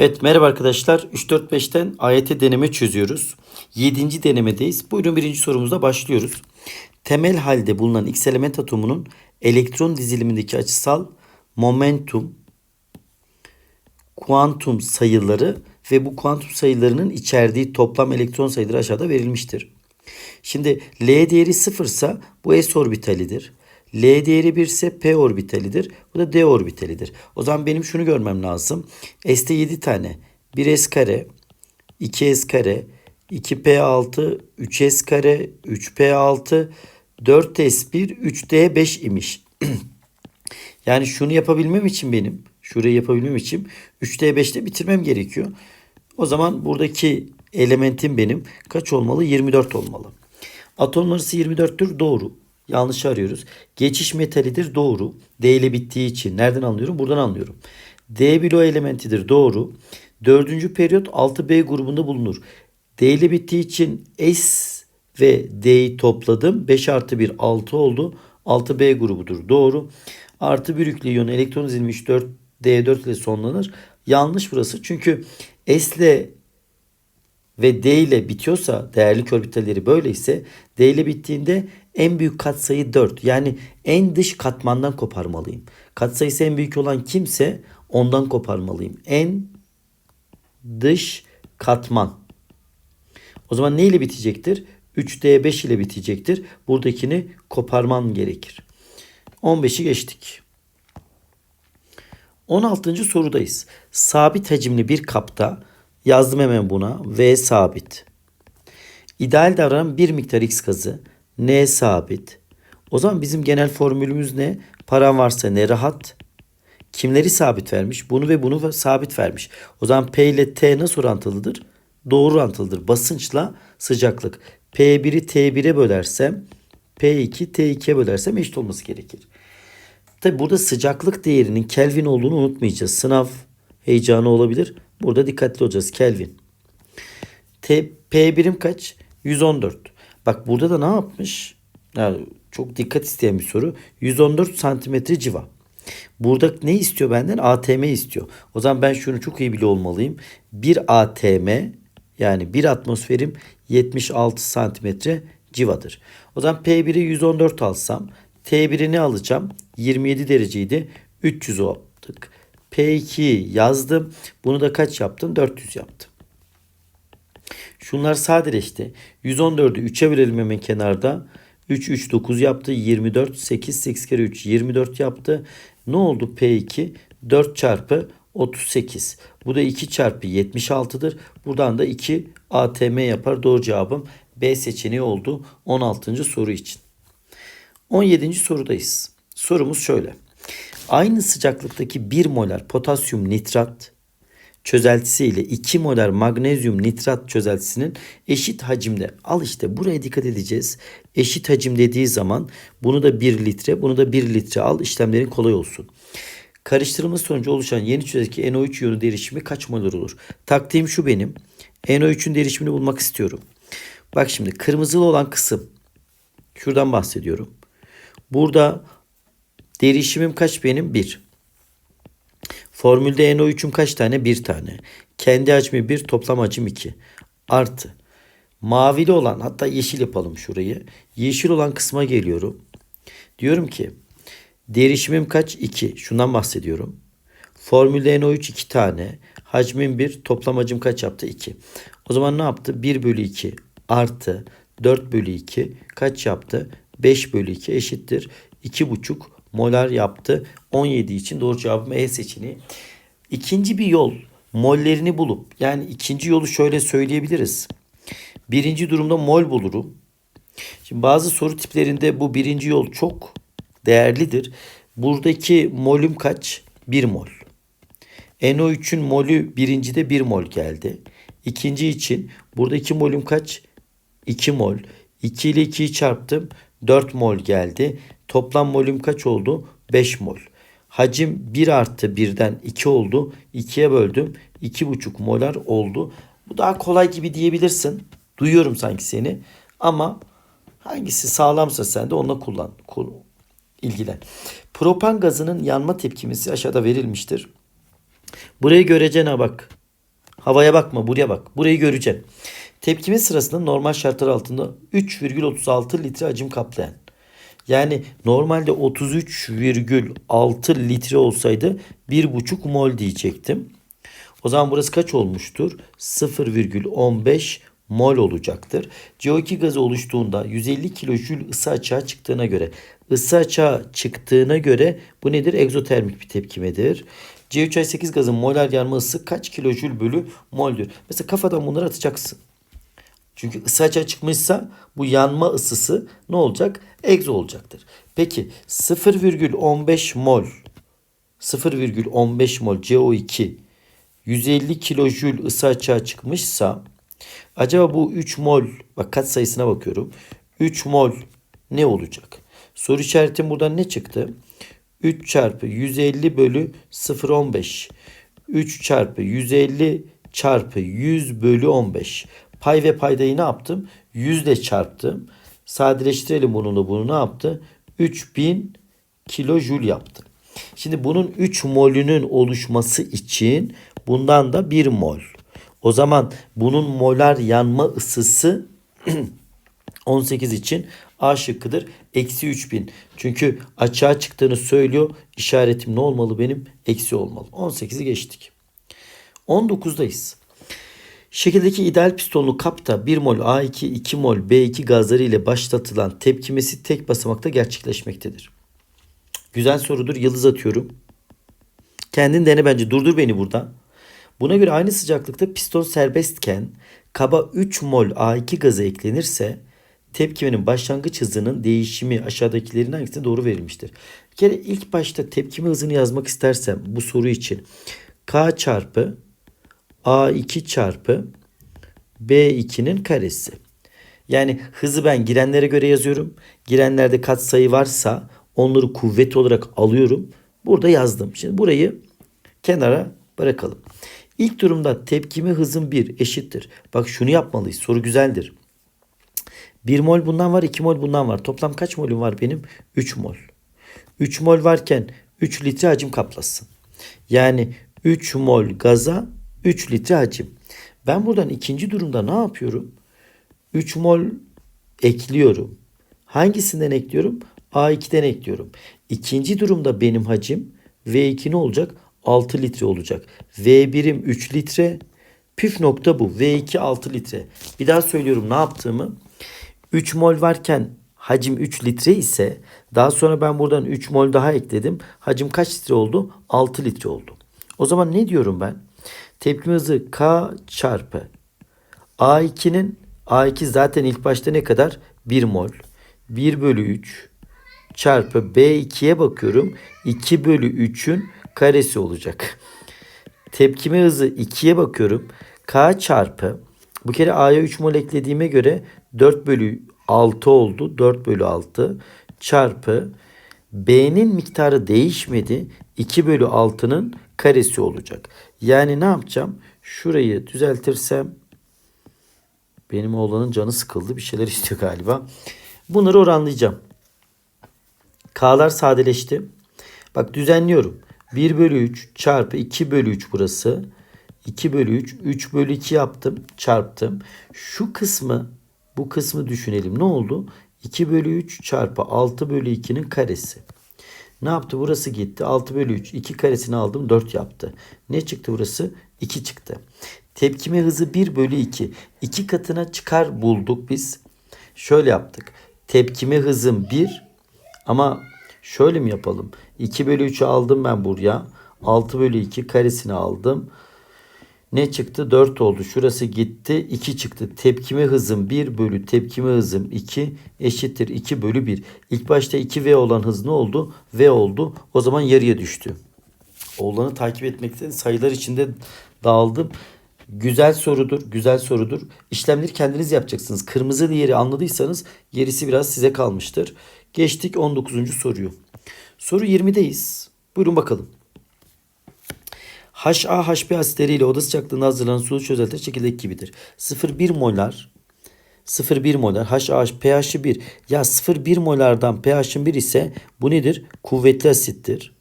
Evet merhaba arkadaşlar. 3-4-5'ten AYT deneme çözüyoruz. 7. denemedeyiz. Buyurun birinci sorumuzda başlıyoruz. Temel halde bulunan X element atomunun elektron dizilimindeki açısal momentum, kuantum sayıları ve bu kuantum sayılarının içerdiği toplam elektron sayıları aşağıda verilmiştir. Şimdi L değeri 0 ise bu S orbitalidir. L değeri 1 ise P orbitalidir. Bu da D orbitalidir. O zaman benim şunu görmem lazım. S'te 7 tane. 1S kare, 2S kare, 2P6, 3S kare, 3P6, 4S1, 3D5 imiş. yani şunu yapabilmem için benim, şurayı yapabilmem için 3D5'te bitirmem gerekiyor. O zaman buradaki elementim benim kaç olmalı? 24 olmalı. Atom numarası 24'tür. Doğru. Yanlış arıyoruz. Geçiş metalidir. Doğru. D ile bittiği için. Nereden anlıyorum? Buradan anlıyorum. D bilo elementidir. Doğru. Dördüncü periyot 6B grubunda bulunur. D ile bittiği için S ve D'yi topladım. 5 artı 1 6 oldu. 6B grubudur. Doğru. Artı bir yüklü iyon elektron dizilmiş 4 D4 ile sonlanır. Yanlış burası. Çünkü S ile ve D ile bitiyorsa değerli orbitalleri böyleyse D ile bittiğinde en büyük katsayı 4. Yani en dış katmandan koparmalıyım. Katsayısı en büyük olan kimse ondan koparmalıyım. En dış katman. O zaman ne ile bitecektir? 3D5 ile bitecektir. Buradakini koparman gerekir. 15'i geçtik. 16. sorudayız. Sabit hacimli bir kapta yazdım hemen buna V sabit. İdeal davranan bir miktar X gazı N sabit. O zaman bizim genel formülümüz ne? Param varsa ne rahat. Kimleri sabit vermiş? Bunu ve bunu sabit vermiş. O zaman P ile T nasıl orantılıdır? Doğru orantılıdır. Basınçla sıcaklık. P1'i T1'e bölersem P2 T2'ye bölersem eşit olması gerekir. Tabi burada sıcaklık değerinin Kelvin olduğunu unutmayacağız. Sınav heyecanı olabilir. Burada dikkatli olacağız. Kelvin. T, P birim kaç? 114. Bak burada da ne yapmış? Yani çok dikkat isteyen bir soru. 114 santimetre civa. Burada ne istiyor benden? ATM istiyor. O zaman ben şunu çok iyi biliyor olmalıyım. 1 ATM yani bir atmosferim 76 santimetre civadır. O zaman P1'i 114 alsam T1'i ne alacağım? 27 dereceydi. 300 yaptık. P2 yazdım. Bunu da kaç yaptım? 400 yaptım. Şunlar sadeleşti. 114'ü 3'e bölelim hemen kenarda. 3, 3, 9 yaptı. 24, 8, 8 kere 3, 24 yaptı. Ne oldu P2? 4 çarpı 38. Bu da 2 çarpı 76'dır. Buradan da 2 ATM yapar. Doğru cevabım B seçeneği oldu 16. soru için. 17. sorudayız. Sorumuz şöyle. Aynı sıcaklıktaki 1 molar potasyum nitrat çözeltisi ile 2 molar magnezyum nitrat çözeltisinin eşit hacimde. Al işte buraya dikkat edeceğiz. Eşit hacim dediği zaman bunu da 1 litre, bunu da 1 litre al işlemlerin kolay olsun. Karıştırılma sonucu oluşan yeni çözeldeki NO3 iyonu derişimi kaç molar olur? Taktiğim şu benim. NO3'ün derişimini bulmak istiyorum. Bak şimdi kırmızılı olan kısım. Şuradan bahsediyorum. Burada derişimim kaç benim? 1. Formülde NO3'üm kaç tane? 1 tane. Kendi hacmi 1, toplam hacim 2. Artı. Mavili olan hatta yeşil yapalım şurayı. Yeşil olan kısma geliyorum. Diyorum ki derişimim kaç? 2. Şundan bahsediyorum. Formülde NO3 2 tane. Hacmim 1. Toplam hacim kaç yaptı? 2. O zaman ne yaptı? 1 bölü 2 artı 4 bölü 2 kaç yaptı? 5 bölü 2 eşittir. 2,5 molar yaptı. 17 için doğru cevabım E seçeneği. İkinci bir yol mollerini bulup yani ikinci yolu şöyle söyleyebiliriz. Birinci durumda mol bulurum. Şimdi bazı soru tiplerinde bu birinci yol çok değerlidir. Buradaki molüm kaç? 1 mol. NO3'ün molü birincide 1 mol geldi. İkinci için buradaki molüm kaç? 2 mol. 2 ile 2'yi çarptım. 4 mol geldi. Toplam molüm kaç oldu? 5 mol. Hacim 1 artı 1'den 2 oldu. 2'ye böldüm. 2,5 molar oldu. Bu daha kolay gibi diyebilirsin. Duyuyorum sanki seni. Ama hangisi sağlamsa sen de onunla kullan. ilgilen. Propan gazının yanma tepkimesi aşağıda verilmiştir. Burayı göreceğine bak. Havaya bakma buraya bak. Burayı göreceksin. Tepkime sırasında normal şartlar altında 3,36 litre hacim kaplayan. Yani normalde 33,6 litre olsaydı 1,5 mol diyecektim. O zaman burası kaç olmuştur? 0,15 mol olacaktır. CO2 gazı oluştuğunda 150 kilojül ısı açığa çıktığına göre ısı açığa çıktığına göre bu nedir? Egzotermik bir tepkimedir. C3H8 gazın molar yanma ısısı kaç kilojül bölü moldür? Mesela kafadan bunları atacaksın. Çünkü ısı açığa çıkmışsa bu yanma ısısı ne olacak? Egzo olacaktır. Peki 0,15 mol 0,15 mol CO2 150 kilojül ısı açığa çıkmışsa acaba bu 3 mol bak kat sayısına bakıyorum. 3 mol ne olacak? Soru işaretim buradan ne çıktı? 3 çarpı 150 bölü 0,15 3 çarpı 150 çarpı 100 bölü 15 pay ve paydayı ne yaptım? 100 ile çarptım. Sadeleştirelim bununla bunu ne yaptı? 3000 kilojül yaptı. Şimdi bunun 3 molünün oluşması için bundan da 1 mol. O zaman bunun molar yanma ısısı 18 için A şıkkıdır. Eksi 3000. Çünkü açığa çıktığını söylüyor. İşaretim ne olmalı benim? Eksi olmalı. 18'i geçtik. 19'dayız. Şekildeki ideal pistonlu kapta 1 mol A2, 2 mol B2 gazları ile başlatılan tepkimesi tek basamakta gerçekleşmektedir. Güzel sorudur. Yıldız atıyorum. Kendin dene bence. Durdur beni burada. Buna göre aynı sıcaklıkta piston serbestken kaba 3 mol A2 gazı eklenirse tepkimenin başlangıç hızının değişimi aşağıdakilerin hangisine doğru verilmiştir? Bir kere ilk başta tepkime hızını yazmak istersem bu soru için K çarpı A2 çarpı B2'nin karesi. Yani hızı ben girenlere göre yazıyorum. Girenlerde katsayı varsa onları kuvvet olarak alıyorum. Burada yazdım. Şimdi burayı kenara bırakalım. İlk durumda tepkimi hızım 1 eşittir. Bak şunu yapmalıyız. Soru güzeldir. 1 mol bundan var 2 mol bundan var. Toplam kaç molüm var benim? 3 mol. 3 mol varken 3 litre hacim kaplasın. Yani 3 mol gaza 3 litre hacim. Ben buradan ikinci durumda ne yapıyorum? 3 mol ekliyorum. Hangisinden ekliyorum? A2'den ekliyorum. İkinci durumda benim hacim V2 ne olacak? 6 litre olacak. V1'im 3 litre. Püf nokta bu. V2 6 litre. Bir daha söylüyorum ne yaptığımı. 3 mol varken hacim 3 litre ise daha sonra ben buradan 3 mol daha ekledim. Hacim kaç litre oldu? 6 litre oldu. O zaman ne diyorum ben? Tepkime hızı K çarpı A2'nin A2 zaten ilk başta ne kadar? 1 mol. 1 bölü 3 çarpı B2'ye bakıyorum. 2 bölü 3'ün karesi olacak. Tepkime hızı 2'ye bakıyorum. K çarpı bu kere A'ya 3 mol eklediğime göre 4 bölü 6 oldu. 4 bölü 6 çarpı B'nin miktarı değişmedi. 2 bölü 6'nın karesi olacak. Yani ne yapacağım? Şurayı düzeltirsem benim oğlanın canı sıkıldı. Bir şeyler istiyor galiba. Bunları oranlayacağım. K'lar sadeleşti. Bak düzenliyorum. 1 bölü 3 çarpı 2 bölü 3 burası. 2 bölü 3. 3 bölü 2 yaptım. Çarptım. Şu kısmı bu kısmı düşünelim. Ne oldu? 2 bölü 3 çarpı 6 bölü 2'nin karesi. Ne yaptı? Burası gitti. 6 bölü 3. 2 karesini aldım. 4 yaptı. Ne çıktı burası? 2 çıktı. Tepkime hızı 1 bölü 2. 2 katına çıkar bulduk biz. Şöyle yaptık. Tepkime hızım 1 ama şöyle mi yapalım? 2 bölü 3'ü aldım ben buraya. 6 bölü 2 karesini aldım. Ne çıktı? 4 oldu. Şurası gitti. 2 çıktı. Tepkime hızım 1 bölü tepkime hızım 2 eşittir 2 bölü 1. İlk başta 2V olan hız ne oldu? V oldu. O zaman yarıya düştü. Oğlanı takip etmekten sayılar içinde dağıldım. Güzel sorudur, güzel sorudur. İşlemleri kendiniz yapacaksınız. Kırmızı diğeri anladıysanız gerisi biraz size kalmıştır. Geçtik 19. soruyu. Soru 20'deyiz. Buyurun bakalım. HA, HB asitleriyle oda sıcaklığında hazırlanan sulu çözelti şekildeki gibidir. 0,1 molar 0,1 molar HA, pH'i 1. Ya 0,1 molardan pH'in 1 ise bu nedir? Kuvvetli asittir.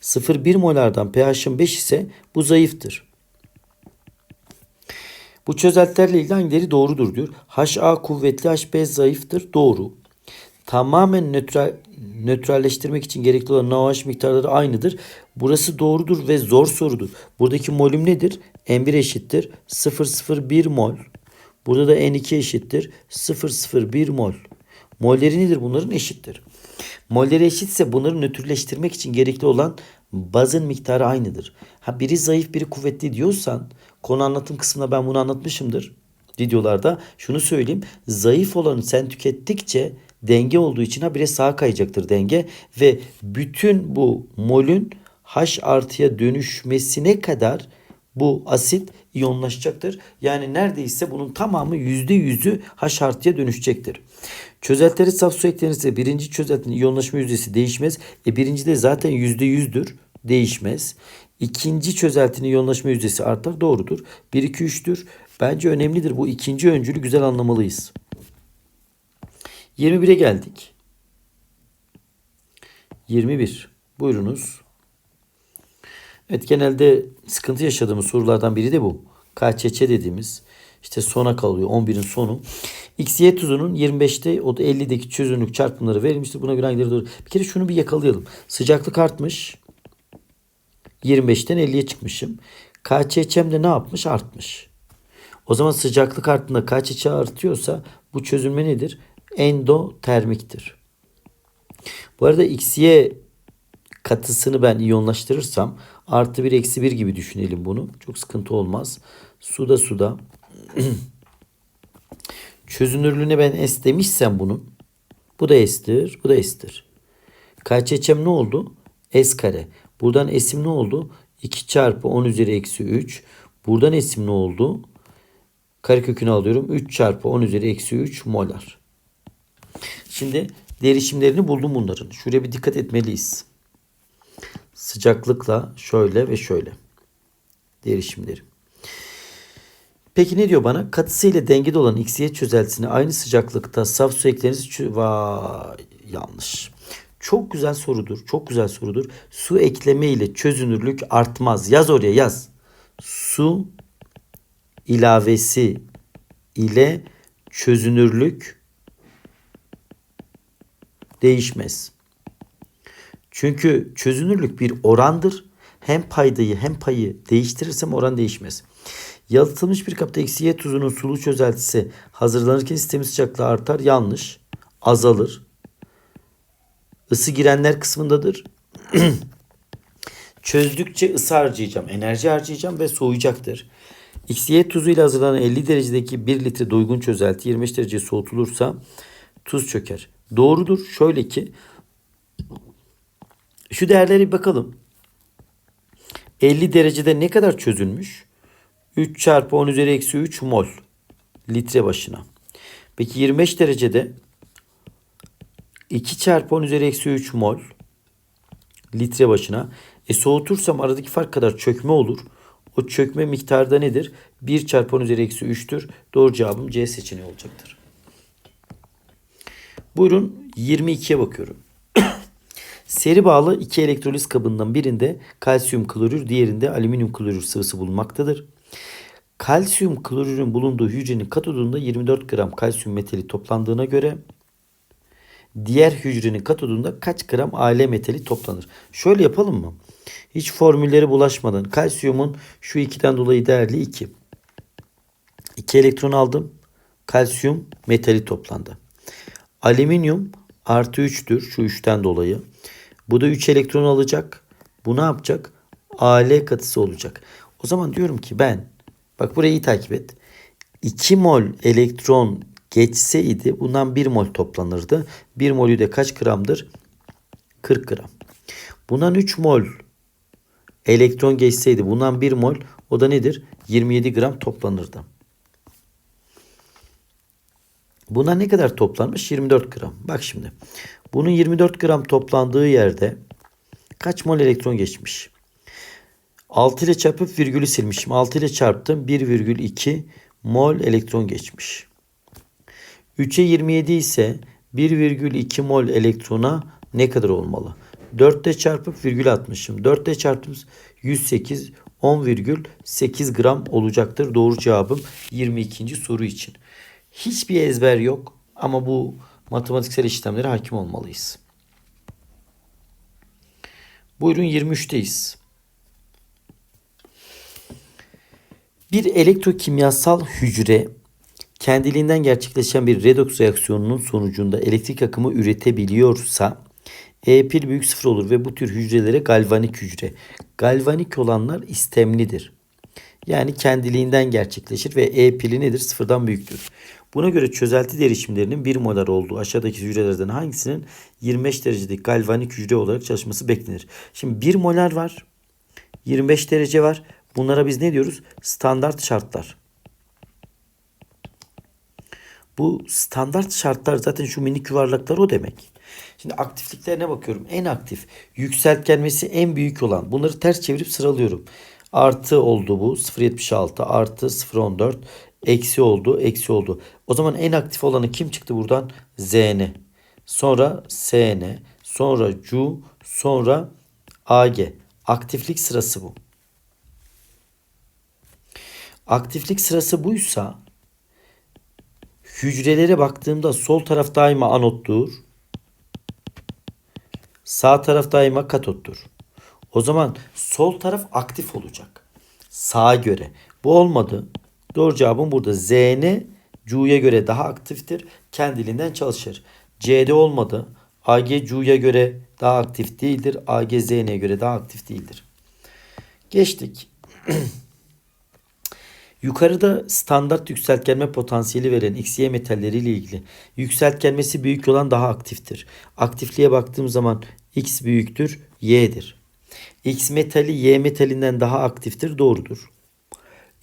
0,1 molardan pH'in 5 ise bu zayıftır. Bu çözeltilerle ilgili hangileri doğrudur diyor. HA kuvvetli, HB zayıftır. Doğru. Tamamen nötral, nötralleştirmek için gerekli olan NaOH miktarları aynıdır. Burası doğrudur ve zor sorudur. Buradaki molüm nedir? N1 eşittir 001 mol. Burada da N2 eşittir 001 mol. Molleri nedir? Bunların eşittir. Molleri eşitse bunları nötrleştirmek için gerekli olan bazın miktarı aynıdır. Ha biri zayıf biri kuvvetli diyorsan konu anlatım kısmında ben bunu anlatmışımdır videolarda. Şunu söyleyeyim. Zayıf olanı sen tükettikçe denge olduğu için habire sağa kayacaktır denge ve bütün bu molün H artıya dönüşmesine kadar bu asit iyonlaşacaktır. Yani neredeyse bunun tamamı %100'ü H artıya dönüşecektir. Çözeltileri saf su eklenirse birinci çözeltinin iyonlaşma yüzdesi değişmez. E birinci de zaten %100'dür. Değişmez. İkinci çözeltinin iyonlaşma yüzdesi artar. Doğrudur. 1, 2, 3'tür. Bence önemlidir. Bu ikinci öncülü güzel anlamalıyız. 21'e geldik. 21. Buyurunuz. Evet genelde sıkıntı yaşadığımız sorulardan biri de bu. KÇÇ dediğimiz işte sona kalıyor 11'in sonu. XY tuzunun 25'te o da 50'deki çözünürlük çarpımları verilmiştir. Buna göre hangileri doğru? Bir kere şunu bir yakalayalım. Sıcaklık artmış. 25'ten 50'ye çıkmışım. KÇÇ'm de ne yapmış? Artmış. O zaman sıcaklık arttığında KÇÇ artıyorsa bu çözülme nedir? Endotermiktir. Bu arada XY katısını ben iyonlaştırırsam artı 1 eksi 1 gibi düşünelim bunu. Çok sıkıntı olmaz. Suda suda çözünürlüğüne ben S demişsem bunun bu da S'tir bu da S'tir. KÇÇ'm ne oldu? S kare. Buradan S'im ne oldu? 2 çarpı 10 üzeri eksi 3. Buradan S'im ne oldu? Karekökünü alıyorum. 3 çarpı 10 üzeri eksi 3 molar. Şimdi derişimlerini buldum bunların. Şuraya bir dikkat etmeliyiz. Sıcaklıkla şöyle ve şöyle. Derişimleri. Peki ne diyor bana? Katısı ile dengede olan XY çözeltisine aynı sıcaklıkta saf su eklenirse vay yanlış. Çok güzel sorudur. Çok güzel sorudur. Su ekleme ile çözünürlük artmaz. Yaz oraya yaz. Su ilavesi ile çözünürlük değişmez. Çünkü çözünürlük bir orandır. Hem paydayı hem payı değiştirirsem oran değişmez. Yalıtılmış bir kapta eksi Y tuzunun sulu çözeltisi hazırlanırken sistemin sıcaklığı artar. Yanlış. Azalır. Isı girenler kısmındadır. Çözdükçe ısı harcayacağım, enerji harcayacağım ve soğuyacaktır. XY tuzuyla hazırlanan 50 derecedeki 1 litre doygun çözelti 25 derece soğutulursa tuz çöker. Doğrudur. Şöyle ki şu değerlere bir bakalım. 50 derecede ne kadar çözülmüş? 3 çarpı 10 üzeri eksi 3 mol litre başına. Peki 25 derecede 2 çarpı 10 üzeri eksi 3 mol litre başına. E soğutursam aradaki fark kadar çökme olur. O çökme miktarı da nedir? 1 çarpı 10 üzeri eksi 3'tür. Doğru cevabım C seçeneği olacaktır. Buyurun 22'ye bakıyorum. Seri bağlı iki elektroliz kabından birinde kalsiyum klorür, diğerinde alüminyum klorür sıvısı bulunmaktadır. Kalsiyum klorürün bulunduğu hücrenin katodunda 24 gram kalsiyum metali toplandığına göre diğer hücrenin katodunda kaç gram Al metali toplanır? Şöyle yapalım mı? Hiç formülleri bulaşmadan kalsiyumun şu ikiden dolayı değerli 2. 2 elektron aldım. Kalsiyum metali toplandı. Alüminyum artı 3'tür şu 3'ten dolayı. Bu da 3 elektron alacak. Bu ne yapacak? Al katısı olacak. O zaman diyorum ki ben bak burayı iyi takip et. 2 mol elektron geçseydi bundan 1 mol toplanırdı. 1 molü de kaç gramdır? 40 gram. Bundan 3 mol elektron geçseydi bundan 1 mol o da nedir? 27 gram toplanırdı. Buna ne kadar toplanmış? 24 gram. Bak şimdi. Bunun 24 gram toplandığı yerde kaç mol elektron geçmiş? 6 ile çarpıp virgülü silmişim. 6 ile çarptım. 1,2 mol elektron geçmiş. 3'e 27 ise 1,2 mol elektrona ne kadar olmalı? 4 ile çarpıp virgül atmışım. 4 ile çarptım 108. 10,8 gram olacaktır. Doğru cevabım 22. soru için. Hiçbir ezber yok ama bu matematiksel işlemlere hakim olmalıyız. Buyurun 23'teyiz. Bir elektrokimyasal hücre kendiliğinden gerçekleşen bir redoks reaksiyonunun sonucunda elektrik akımı üretebiliyorsa E pil büyük sıfır olur ve bu tür hücrelere galvanik hücre. Galvanik olanlar istemlidir. Yani kendiliğinden gerçekleşir ve E pili nedir? Sıfırdan büyüktür. Buna göre çözelti derişimlerinin 1 molar olduğu aşağıdaki hücrelerden hangisinin 25 derecedeki galvanik hücre olarak çalışması beklenir? Şimdi 1 molar var. 25 derece var. Bunlara biz ne diyoruz? Standart şartlar. Bu standart şartlar zaten şu minik yuvarlaklar o demek. Şimdi aktifliklerine bakıyorum. En aktif, yükseltgenmesi en büyük olan. Bunları ters çevirip sıralıyorum. Artı oldu bu. 0.76 artı 0.14 eksi oldu. Eksi oldu. O zaman en aktif olanı kim çıktı buradan? Zn. Sonra Sn. Sonra Cu. Sonra Ag. Aktiflik sırası bu. Aktiflik sırası buysa hücrelere baktığımda sol taraf daima anottur. Sağ taraf daima katottur. O zaman sol taraf aktif olacak. Sağa göre. Bu olmadı. Doğru cevabım burada. Zn Cu'ya göre daha aktiftir. Kendiliğinden çalışır. C'de olmadı. Ag Cu'ya göre daha aktif değildir. Ag Zn'ye göre daha aktif değildir. Geçtik. Yukarıda standart yükseltgenme potansiyeli veren XY metalleriyle ilgili yükseltgenmesi büyük olan daha aktiftir. Aktifliğe baktığım zaman X büyüktür, Y'dir. X metali Y metalinden daha aktiftir, doğrudur.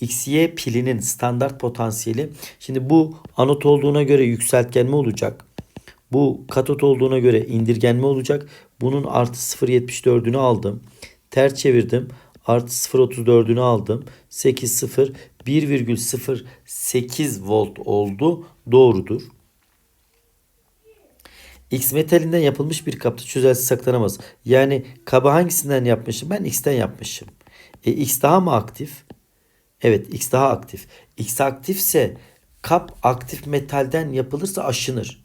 XY pilinin standart potansiyeli şimdi bu anot olduğuna göre yükseltgenme olacak. Bu katot olduğuna göre indirgenme olacak. Bunun artı 0.74'ünü aldım. Ters çevirdim. Artı 0.34'ünü aldım. 8 0 1,08 volt oldu. Doğrudur. X metalinden yapılmış bir kapta çözelti saklanamaz. Yani kabı hangisinden yapmışım? Ben X'ten yapmışım. E, X daha mı aktif? Evet X daha aktif. X aktifse kap aktif metalden yapılırsa aşınır.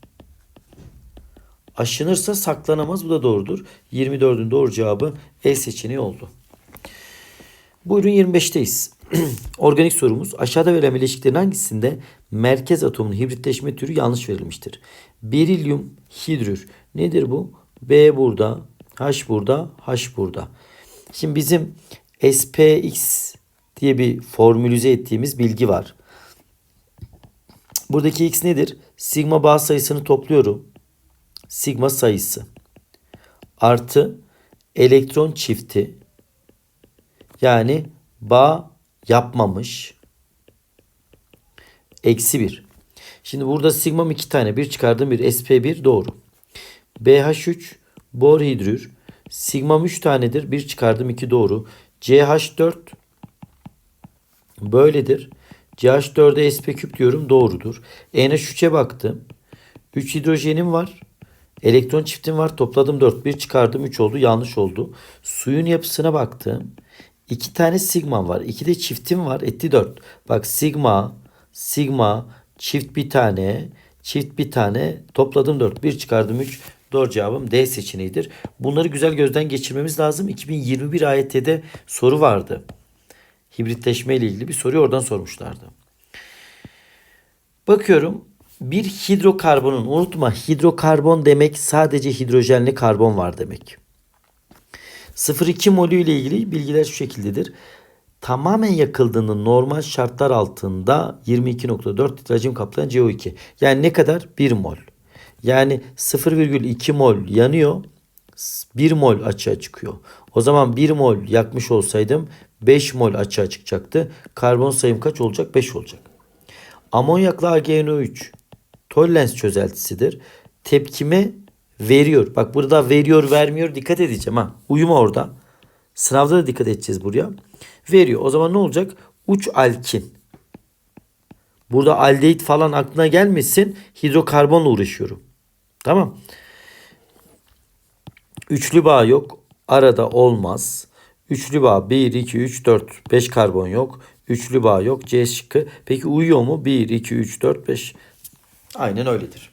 Aşınırsa saklanamaz. Bu da doğrudur. 24'ün doğru cevabı E seçeneği oldu. Buyurun 25'teyiz. Organik sorumuz aşağıda verilen bileşiklerin hangisinde merkez atomun hibritleşme türü yanlış verilmiştir? Berilyum hidrür. Nedir bu? B burada, H burada, H burada. Şimdi bizim SPX diye bir formülize ettiğimiz bilgi var. Buradaki x nedir? Sigma bağ sayısını topluyorum. Sigma sayısı artı elektron çifti yani bağ yapmamış. Eksi 1. Şimdi burada sigmam 2 tane. Bir çıkardım bir SP1 doğru. BH3 bor hidrür. Sigmam 3 tanedir. Bir çıkardım 2 doğru. CH4 böyledir. CH4'e SP küp diyorum doğrudur. NH3'e baktım. 3 hidrojenim var. Elektron çiftim var. Topladım 4. Bir çıkardım 3 oldu. Yanlış oldu. Suyun yapısına baktım. İki tane sigma var. İki de çiftim var. Etti dört. Bak sigma, sigma, çift bir tane, çift bir tane. Topladım dört. Bir çıkardım üç. Doğru cevabım D seçeneğidir. Bunları güzel gözden geçirmemiz lazım. 2021 AYT'de soru vardı. Hibritleşme ile ilgili bir soruyu oradan sormuşlardı. Bakıyorum bir hidrokarbonun unutma hidrokarbon demek sadece hidrojenli karbon var demek. 0,2 molü ile ilgili bilgiler şu şekildedir. Tamamen yakıldığında normal şartlar altında 22.4 litre hacim kaplayan CO2. Yani ne kadar? 1 mol. Yani 0,2 mol yanıyor. 1 mol açığa çıkıyor. O zaman 1 mol yakmış olsaydım 5 mol açığa çıkacaktı. Karbon sayım kaç olacak? 5 olacak. Amonyaklı AgNO3 Tollens çözeltisidir. Tepkime veriyor. Bak burada veriyor vermiyor dikkat edeceğim ha. Uyuma orada. Sınavda da dikkat edeceğiz buraya. Veriyor. O zaman ne olacak? Uç alkin. Burada aldehit falan aklına gelmesin. Hidrokarbonla uğraşıyorum. Tamam. Üçlü bağ yok. Arada olmaz. Üçlü bağ 1, 2, 3, 4. 5 karbon yok. Üçlü bağ yok. C şıkkı. Peki uyuyor mu? 1, 2, 3, 4, 5. Aynen öyledir.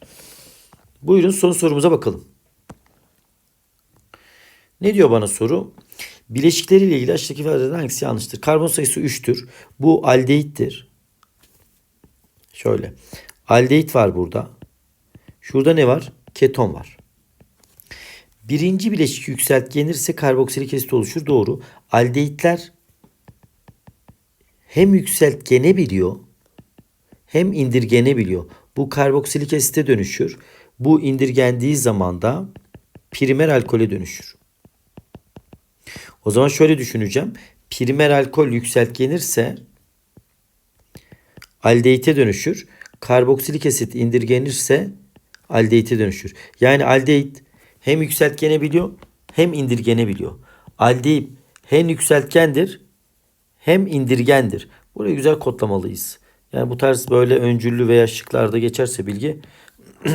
Buyurun son sorumuza bakalım. Ne diyor bana soru? Bileşikleriyle ilgili aşağıdaki ifadelerden hangisi yanlıştır? Karbon sayısı 3'tür. Bu aldehittir. Şöyle. Aldehit var burada. Şurada ne var? Keton var. Birinci bileşik yükseltgenirse karboksilik asit oluşur. Doğru. Aldehitler hem yükseltgenebiliyor hem indirgenebiliyor. Bu karboksilik asite dönüşür. Bu indirgendiği zaman da primer alkole dönüşür. O zaman şöyle düşüneceğim. Primer alkol yükseltgenirse aldehite dönüşür. Karboksilik asit indirgenirse aldehite dönüşür. Yani aldehit hem yükseltgenebiliyor hem indirgenebiliyor. Aldehit hem yükseltgendir hem indirgendir. Burayı güzel kodlamalıyız. Yani bu tarz böyle öncüllü veya şıklarda geçerse bilgi.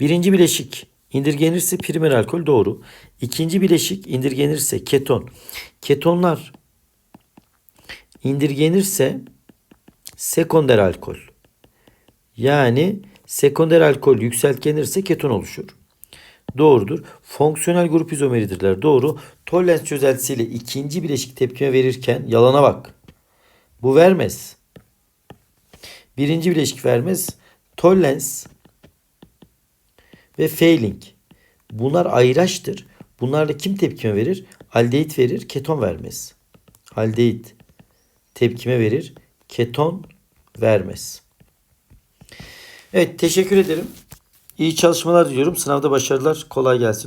Birinci bileşik indirgenirse primer alkol doğru. İkinci bileşik indirgenirse keton. Ketonlar indirgenirse sekonder alkol. Yani sekonder alkol yükseltgenirse keton oluşur. Doğrudur. Fonksiyonel grup izomeridirler. Doğru. Tollens çözeltisiyle ikinci bileşik tepkime verirken yalana bak. Bu vermez. Birinci bileşik vermez. Tollens ve failing. Bunlar ayraçtır. Bunlarla kim tepkime verir? Aldehit verir, keton vermez. Aldehit tepkime verir, keton vermez. Evet teşekkür ederim. İyi çalışmalar diliyorum. Sınavda başarılar. Kolay gelsin.